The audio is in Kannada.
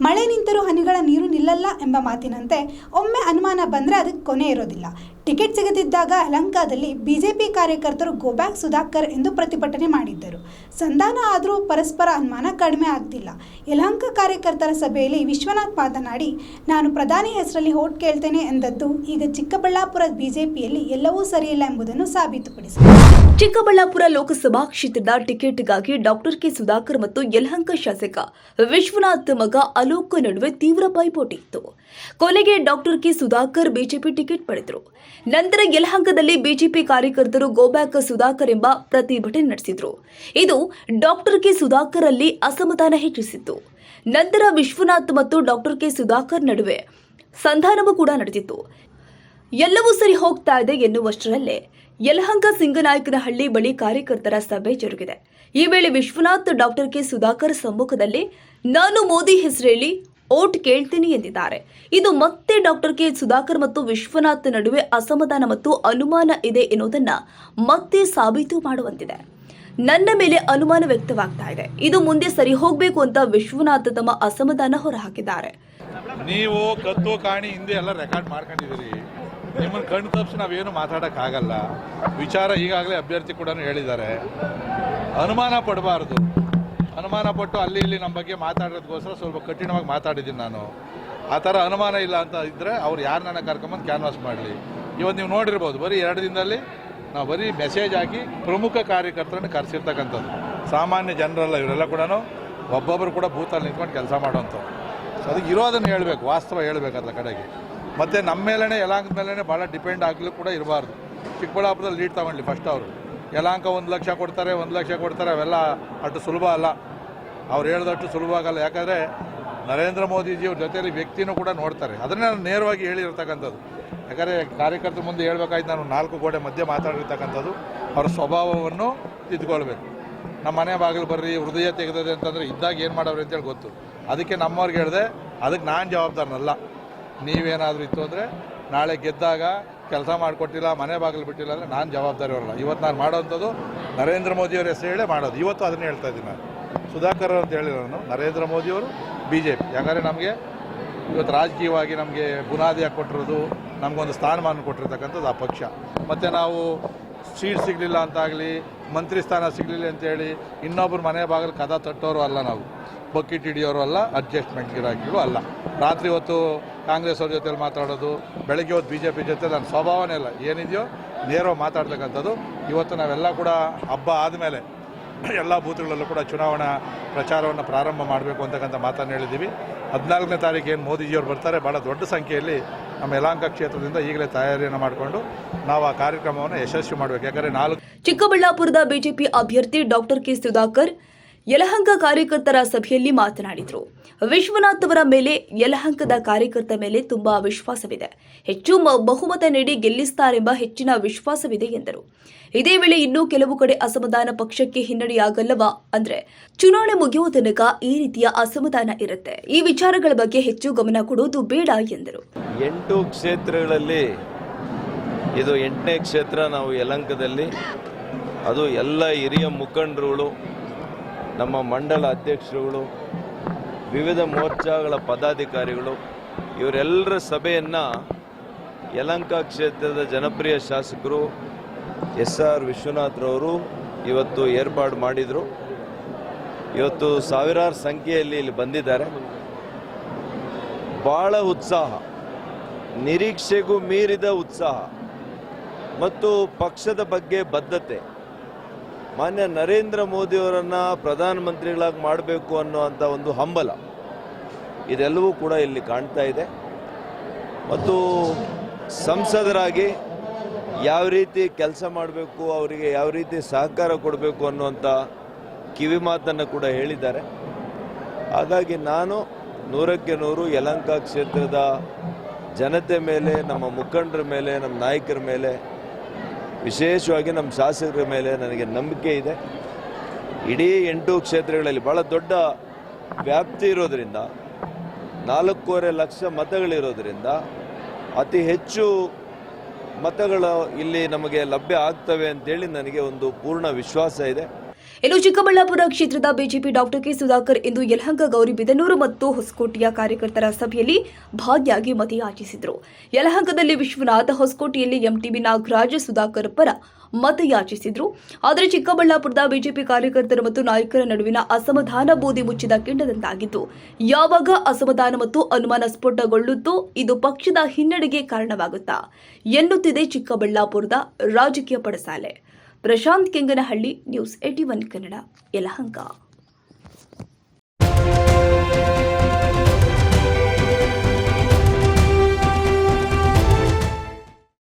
ಮಳೆ ನಿಂತರೂ ಹನಿಗಳ ನೀರು ನಿಲ್ಲಲ್ಲ ಎಂಬ ಮಾತಿನಂತೆ ಒಮ್ಮೆ ಅನುಮಾನ ಬಂದರೆ ಅದಕ್ಕೆ ಕೊನೆ ಇರೋದಿಲ್ಲ. ಟಿಕೆಟ್ ಸಿಗದಿದ್ದಾಗ ಯಲಹಂಕದಲ್ಲಿ ಬಿಜೆಪಿ ಕಾರ್ಯಕರ್ತರು ಗೋಬ್ಯಾಕ್ ಸುಧಾಕರ್ ಎಂದು ಪ್ರತಿಭಟನೆ ಮಾಡಿದ್ದರು. ಸಂಧಾನ ಆದರೂ ಪರಸ್ಪರ ಅನುಮಾನ ಕಡಿಮೆ ಆಗ್ತಿಲ್ಲ. ಯಲಹಂಕ ಕಾರ್ಯಕರ್ತರ ಸಭೆಯಲ್ಲಿ ವಿಶ್ವನಾಥ್ ಮಾತನಾಡಿ, ನಾನು ಪ್ರಧಾನಿ ಹೆಸರಲ್ಲಿ ಹೋಟ್ ಕೇಳ್ತೇನೆ ಎಂದದ್ದು ಈಗ ಚಿಕ್ಕಬಳ್ಳಾಪುರ ಬಿಜೆಪಿಯಲ್ಲಿ ಎಲ್ಲವೂ ಸರಿಯಿಲ್ಲ ಎಂಬುದನ್ನು ಸಾಬೀತುಪಡಿಸಿದೆ. ಚಿಕ್ಕಬಳ್ಳಾಪುರ ಲೋಕಸಭಾ ಕ್ಷೇತ್ರದ ಟಿಕೆಟ್ಗಾಗಿ ಡಾಕ್ಟರ್ ಕೆ. ಸುಧಾಕರ್ ಮತ್ತು ಯಲಹಂಕ ಶಾಸಕ ವಿಶ್ವನಾಥ್ ಮಗ ಅಲೋಕ್ ನಡುವೆ ತೀವ್ರ ಪೈಪೋಟಿ ಇತ್ತು. ಕೊನೆಗೆ doctor K. Sudhakar BJP ticket ಪಡೆದರು. ನಂತರ ಯಲಹಂಕದಲ್ಲಿ ಬಿಜೆಪಿ ಕಾರ್ಯಕರ್ತರು ಗೋಬ್ಯಾಕ್ ಸುಧಾಕರ್ ಎಂಬ ಪ್ರತಿಭಟನೆ ನಡೆಸಿದರು. ಇದು ಡಾಕ್ಟರ್ ಕೆ ಸುಧಾಕರ್ ಅಲ್ಲಿ ಅಸಮಾಧಾನ ಹೆಚ್ಚಿಸಿತ್ತು. ನಂತರ ವಿಶ್ವನಾಥ್ ಮತ್ತು ಡಾಕ್ಟರ್ ಕೆ ಸುಧಾಕರ್ ನಡುವೆ ಸಂಧಾನವೂ ಕೂಡ ನಡೆದಿತ್ತು. ಎಲ್ಲವೂ ಸರಿ ಹೋಗ್ತಾ ಇದೆ ಎನ್ನುವಷ್ಟರಲ್ಲೇ ಯಲಹಂಕ ಸಿಂಗನಾಯಕನಹಳ್ಳಿ ಬಳಿ ಕಾರ್ಯಕರ್ತರ ಸಭೆ ಜರುಗಿದೆ. ಈ ವೇಳೆ ವಿಶ್ವನಾಥ್ ಡಾಕ್ಟರ್ ಕೆ ಸುಧಾಕರ್ ಸಮ್ಮುಖದಲ್ಲಿ, ನಾನು ಮೋದಿ ಹೆಸರೇಳಿ ಓಟ್ ಕೇಳ್ತೀನಿ ಎಂದಿದ್ದಾರೆ. ಇದು ಮತ್ತೆ ಡಾಕ್ಟರ್ ಕೆ ಸುಧಾಕರ್ ಮತ್ತು ವಿಶ್ವನಾಥ್ ನಡುವೆ ಅಸಮಾಧಾನ ಮತ್ತು ಅನುಮಾನ ಇದೆ ಎನ್ನುವುದನ್ನ ಮತ್ತೆ ಸಾಬೀತು ಮಾಡುವಂತಿದೆ. ನನ್ನ ಮೇಲೆ ಅನುಮಾನ ವ್ಯಕ್ತವಾಗ್ತಾ ಇದೆ. ಇದು ಮುಂದೆ ಸರಿ ಹೋಗಬೇಕು ಅಂತ ವಿಶ್ವನಾಥ್ ತಮ್ಮ ಅಸಮಾಧಾನ ಹೊರಹಾಕಿದ್ದಾರೆ. ನೀವು ಕತ್ತು ಕಾಣಿ ಹಿಂದೆ ಎಲ್ಲ ರೆಕಾರ್ಡ್ ಮಾಡ್ಕೊಂಡಿದ್ದೀರಿ. ನಿಮ್ಮನ್ನು ಕಣ್ಣು ತಪ್ಪಿಸಿ ನಾವೇನು ಮಾತಾಡೋಕ್ಕಾಗಲ್ಲ. ವಿಚಾರ ಈಗಾಗಲೇ ಅಭ್ಯರ್ಥಿ ಕೂಡ ಹೇಳಿದ್ದಾರೆ. ಅನುಮಾನ ಪಡಬಾರ್ದು. ಅನುಮಾನ ಪಟ್ಟು ಅಲ್ಲಿ ಇಲ್ಲಿ ನಮ್ಮ ಬಗ್ಗೆ ಮಾತಾಡೋದಕ್ಕೋಸ್ಕರ ಸ್ವಲ್ಪ ಕಠಿಣವಾಗಿ ಮಾತಾಡಿದ್ದೀನಿ ನಾನು. ಆ ಥರ ಅನುಮಾನ ಇಲ್ಲ ಅಂತ ಇದ್ದರೆ ಅವ್ರು ಯಾರು ನನ್ನ ಕರ್ಕೊಂಬಂದು ಕ್ಯಾನ್ವಾಸ್ ಮಾಡಲಿ. ಇವತ್ತು ನೀವು ನೋಡಿರ್ಬೋದು, ಬರೀ ಎರಡು ದಿನದಲ್ಲಿ ನಾವು ಬರೀ ಮೆಸೇಜ್ ಹಾಕಿ ಪ್ರಮುಖ ಕಾರ್ಯಕರ್ತರನ್ನು ಕರೆಸಿರ್ತಕ್ಕಂಥದ್ದು. ಸಾಮಾನ್ಯ ಜನರೆಲ್ಲ ಇವರೆಲ್ಲ ಕೂಡ ಒಬ್ಬೊಬ್ಬರು ಕೂಡ ಬೂತಲ್ಲಿ ನಿಂತ್ಕೊಂಡು ಕೆಲಸ ಮಾಡುವಂಥವ್ರು ಸೊ ಅದಕ್ಕೆ ಇರೋದನ್ನು ಹೇಳಬೇಕು, ವಾಸ್ತವ ಹೇಳಬೇಕು ಅದರ ಕಡೆಗೆ. ಮತ್ತು ನಮ್ಮ ಮೇಲೇ ಎಲ್ಲ ಮೇಲೇ ಭಾಳ ಡಿಪೆಂಡ್ ಆಗಲು ಕೂಡ ಇರಬಾರ್ದು. ಚಿಕ್ಕಬಳ್ಳಾಪುರದಲ್ಲಿ ಲೀಡ್ ತಗೊಂಡ್ಲಿ ಫಸ್ಟ್ ಅವರು. ಯಲಾಂಕ ಒಂದು ಲಕ್ಷ ಕೊಡ್ತಾರೆ, ಒಂದು ಲಕ್ಷ ಕೊಡ್ತಾರೆ, ಅವೆಲ್ಲ ಅಷ್ಟು ಸುಲಭ ಅಲ್ಲ. ಅವ್ರು ಹೇಳಿದಷ್ಟು ಸುಲಭ ಆಗಲ್ಲ. ಯಾಕಂದರೆ ನರೇಂದ್ರ ಮೋದಿಜಿಯವ್ರ ಜೊತೆಯಲ್ಲಿ ವ್ಯಕ್ತಿನೂ ಕೂಡ ನೋಡ್ತಾರೆ. ಅದನ್ನೇ ನಾನು ನೇರವಾಗಿ ಹೇಳಿರ್ತಕ್ಕಂಥದ್ದು. ಯಾಕಂದರೆ ಕಾರ್ಯಕರ್ತರ ಮುಂದೆ ಹೇಳ್ಬೇಕಾಯ್ತು ನಾನು ನಾಲ್ಕು ಗೋಡೆ ಮಧ್ಯೆ ಮಾತಾಡಿರ್ತಕ್ಕಂಥದ್ದು. ಅವರ ಸ್ವಭಾವವನ್ನು ತಿದ್ದುಕೊಳ್ಬೇಕು ನಮ್ಮ ಮನೆ ಬಾಗಿಲು ಬರ್ರಿ, ಹೃದಯ ತೆಗೆದದೆ ಅಂತಂದರೆ ಇದ್ದಾಗ ಏನು ಮಾಡೋರು ಅಂತೇಳಿ ಗೊತ್ತು. ಅದಕ್ಕೆ ನಮ್ಮವ್ರಿಗೆ ಹೇಳಿದೆ, ಅದಕ್ಕೆ ನಾನು ಜವಾಬ್ದಾರನಲ್ಲ. ನೀವೇನಾದರೂ ಇತ್ತು ಅಂದರೆ ನಾಳೆ ಗೆದ್ದಾಗ ಕೆಲಸ ಮಾಡಿಕೊಟ್ಟಿಲ್ಲ, ಮನೆ ಬಾಗಿಲು ಬಿಟ್ಟಿಲ್ಲ ಅಂದರೆ ನಾನು ಜವಾಬ್ದಾರಿ ಅವರಲ್ಲ. ಇವತ್ತು ನಾನು ಮಾಡೋವಂಥದ್ದು ನರೇಂದ್ರ ಮೋದಿಯವ್ರ ಹೆಸರು ಹೇಳೇ ಮಾಡೋದು. ಇವತ್ತು ಅದನ್ನೇ ಹೇಳ್ತಾ ಇದ್ದೀನಿ ನಾನು. ಸುಧಾಕರ್ ಅಂತ ಹೇಳಿ ನಾನು ನರೇಂದ್ರ ಮೋದಿಯವರು ಬಿ ಜೆ ಪಿ ಯಾಕಂದರೆ ನಮಗೆ ಇವತ್ತು ರಾಜಕೀಯವಾಗಿ ನಮಗೆ ಬುನಾದಿಯಾಗಿ ಕೊಟ್ಟಿರೋದು, ನಮಗೊಂದು ಸ್ಥಾನಮಾನ ಕೊಟ್ಟಿರ್ತಕ್ಕಂಥದ್ದು ಆ ಪಕ್ಷ. ಮತ್ತು ನಾವು ಸೀಟ್ ಸಿಗಲಿಲ್ಲ ಅಂತಾಗಲಿ, ಮಂತ್ರಿ ಸ್ಥಾನ ಸಿಗಲಿಲ್ಲ ಅಂತೇಳಿ ಇನ್ನೊಬ್ಬರು ಮನೆ ಬಾಗಿಲು ಕದ ತಟ್ಟೋರು ಅಲ್ಲ ನಾವು. ಬಕೆಟ್ ಹಿಡಿಯೋರು ಅಲ್ಲ ಅಡ್ಜಸ್ಟ್ಮೆಂಟ್ ಅಲ್ಲ. ರಾತ್ರಿ ಹೊತ್ತು ಕಾಂಗ್ರೆಸ್ ಅವ್ರ ಜೊತೆಲಿ ಮಾತಾಡೋದು, ಬೆಳಗ್ಗೆ ಹೊತ್ತು ಬಿ ಜೆ ಪಿ ಜೊತೆ ನನ್ನ ಸ್ವಭಾವನೇ ಇಲ್ಲ. ಏನಿದೆಯೋ ನೇರವಾಗಿ ಮಾತಾಡ್ತಕ್ಕಂಥದ್ದು. ಇವತ್ತು ನಾವೆಲ್ಲ ಕೂಡ ಹಬ್ಬ ಆದಮೇಲೆ ಎಲ್ಲ ಬೂತ್ಗಳಲ್ಲೂ ಕೂಡ ಚುನಾವಣಾ ಪ್ರಚಾರವನ್ನು ಪ್ರಾರಂಭ ಮಾಡಬೇಕು ಅಂತಕ್ಕಂಥ ಮಾತನ್ನು ಹೇಳಿದ್ದೀವಿ. ಹದಿನಾಲ್ಕನೇ ತಾರೀಕು ಏನು ಮೋದಿಜಿಯವರು ಬರ್ತಾರೆ ಭಾಳ ದೊಡ್ಡ ಸಂಖ್ಯೆಯಲ್ಲಿ ನಮ್ಮ ಯಲಾಂಕ ಕ್ಷೇತ್ರದಿಂದ ಈಗಲೇ ತಯಾರಿಯನ್ನು ಮಾಡಿಕೊಂಡು ನಾವು ಆ ಕಾರ್ಯಕ್ರಮವನ್ನು ಯಶಸ್ವಿ ಮಾಡಬೇಕು. ಯಾಕಂದರೆ ನಾಲ್ಕು ಚಿಕ್ಕಬಳ್ಳಾಪುರದ ಬಿಜೆಪಿ ಅಭ್ಯರ್ಥಿ ಡಾಕ್ಟರ್ ಕೆ. ಸುಧಾಕರ್ ಯಲಹಂಕ ಕಾರ್ಯಕರ್ತರ ಸಭೆಯಲ್ಲಿ ಮಾತನಾಡಿದರು. ವಿಶ್ವನಾಥ್ ಅವರ ಮೇಲೆ, ಯಲಹಂಕದ ಕಾರ್ಯಕರ್ತ ಮೇಲೆ ತುಂಬಾ ವಿಶ್ವಾಸವಿದೆ. ಹೆಚ್ಚು ಬಹುಮತ ನೀಡಿ ಗೆಲ್ಲಿಸ್ತಾರೆಂಬ ಹೆಚ್ಚಿನ ವಿಶ್ವಾಸವಿದೆ ಎಂದರು. ಇದೇ ವೇಳೆ ಇನ್ನೂ ಕೆಲವು ಕಡೆ ಅಸಮಾಧಾನ ಪಕ್ಷಕ್ಕೆ ಹಿನ್ನಡೆಯಾಗಲ್ಲವಾ ಅಂದ್ರೆ, ಚುನಾವಣೆ ಮುಗಿಯುವ ತನಕ ಈ ರೀತಿಯ ಅಸಮಾಧಾನ ಇರುತ್ತೆ. ಈ ವಿಚಾರಗಳ ಬಗ್ಗೆ ಹೆಚ್ಚು ಗಮನ ಕೊಡುವುದು ಬೇಡ ಎಂದರು. ಎಂಟು ಕ್ಷೇತ್ರಗಳಲ್ಲಿ, ಇದು ಎಂಟನೇ ಕ್ಷೇತ್ರ ನಾವು ಯಲಹಂಕದಲ್ಲಿ. ಅದು ಎಲ್ಲ ಹಿರಿಯ ಮುಖಂಡರುಗಳು ನಮ್ಮ ಮಂಡಲ ಅಧ್ಯಕ್ಷರುಗಳು, ವಿವಿಧ ಮೋರ್ಚಾಗಳ ಪದಾಧಿಕಾರಿಗಳು, ಇವರೆಲ್ಲರ ಸಭೆಯನ್ನು ಯಲಂಕ ಕ್ಷೇತ್ರದ ಜನಪ್ರಿಯ ಶಾಸಕರು ಎಸ್ ಆರ್ ವಿಶ್ವನಾಥ್ರವರು ಇವತ್ತು ಏರ್ಪಾಡು ಮಾಡಿದರು. ಇವತ್ತು ಸಾವಿರಾರು ಸಂಖ್ಯೆಯಲ್ಲಿ ಇಲ್ಲಿ ಬಂದಿದ್ದಾರೆ. ಭಾಳ ಉತ್ಸಾಹ, ನಿರೀಕ್ಷೆಗೂ ಮೀರಿದ ಉತ್ಸಾಹ ಮತ್ತು ಪಕ್ಷದ ಬಗ್ಗೆ ಬದ್ಧತೆ. ಮಾನ್ಯ ನರೇಂದ್ರ ಮೋದಿಯವರನ್ನು ಪ್ರಧಾನಮಂತ್ರಿಗಳಾಗಿ ಮಾಡಬೇಕು ಅನ್ನುವಂಥ ಒಂದು ಹಂಬಲ ಇದೆಲ್ಲವೂ ಕೂಡ ಇಲ್ಲಿ ಕಾಣ್ತಾ ಇದೆ. ಮತ್ತು ಸಂಸದರಾಗಿ ಯಾವ ರೀತಿ ಕೆಲಸ ಮಾಡಬೇಕು, ಅವರಿಗೆ ಯಾವ ರೀತಿ ಸಹಕಾರ ಕೊಡಬೇಕು ಅನ್ನುವಂಥ ಕಿವಿ ಮಾತನ್ನು ಕೂಡ ಹೇಳಿದ್ದಾರೆ. ಹಾಗಾಗಿ ನಾನು ನೂರಕ್ಕೆ ನೂರು ಯಲಂಕ ಕ್ಷೇತ್ರದ ಜನತೆ ಮೇಲೆ, ನಮ್ಮ ಮುಖಂಡರ ಮೇಲೆ, ನಮ್ಮ ನಾಯಕರ ಮೇಲೆ ವಿಶೇಷವಾಗಿ ನಮ್ಮ ಶಾಸಕರ ಮೇಲೆ ನನಗೆ ನಂಬಿಕೆ ಇದೆ. ಇಡೀ ಎಂಟು ಕ್ಷೇತ್ರಗಳಲ್ಲಿ ಭಾಳ ದೊಡ್ಡ ವ್ಯಾಪ್ತಿ ಇರೋದರಿಂದ, ನಾಲ್ಕೂವರೆ ಲಕ್ಷ ಮತಗಳಿರೋದರಿಂದ ಅತಿ ಹೆಚ್ಚು ಮತಗಳು ಇಲ್ಲಿ ನಮಗೆ ಲಭ್ಯ ಆಗ್ತವೆ ಅಂತೇಳಿ ನನಗೆ ಒಂದು ಪೂರ್ಣ ವಿಶ್ವಾಸ ಇದೆ. ಇನ್ನು ಚಿಕ್ಕಬಳ್ಳಾಪುರ ಕ್ಷೇತ್ರದ ಬಿಜೆಪಿ ಡಾಕ್ಟರ್ ಕೆ ಸುಧಾಕರ್ ಇಂದು ಯಲಹಂಕ ಗೌರಿಬಿದನೂರು ಮತ್ತು ಹೊಸಕೋಟೆಯ ಕಾರ್ಯಕರ್ತರ ಸಭೆಯಲ್ಲಿ ಭಾಗಿಯಾಗಿ ಮತಯಾಚಿಸಿದರು. ಯಲಹಂಕದಲ್ಲಿ ವಿಶ್ವನಾಥ, ಹೊಸಕೋಟೆಯಲ್ಲಿ ಎಂಟಿಬಿ ನಾಗರಾಜ್, ಸುಧಾಕರ್ ಪರ ಮತಯಾಚಿಸಿದ್ರು. ಆದರೆ ಚಿಕ್ಕಬಳ್ಳಾಪುರದ ಬಿಜೆಪಿ ಕಾರ್ಯಕರ್ತರು ಮತ್ತು ನಾಯಕರ ನಡುವಿನ ಅಸಮಾಧಾನ ಬೂದಿ ಮುಚ್ಚಿದ ಕೆಂಡದಂತಾಗಿತ್ತು. ಯಾವಾಗ ಅಸಮಾಧಾನ ಮತ್ತು ಅನುಮಾನ ಸ್ಫೋಟಗೊಳ್ಳುತ್ತೋ ಇದು ಪಕ್ಷದ ಹಿನ್ನಡೆಗೆ ಕಾರಣವಾಗುತ್ತಾ ಎನ್ನುತ್ತಿದೆ ಚಿಕ್ಕಬಳ್ಳಾಪುರದ ರಾಜಕೀಯ ಪಡಸಾಲೆ. Prashant Kenganahalli news eighty one Kannada Yelahanka.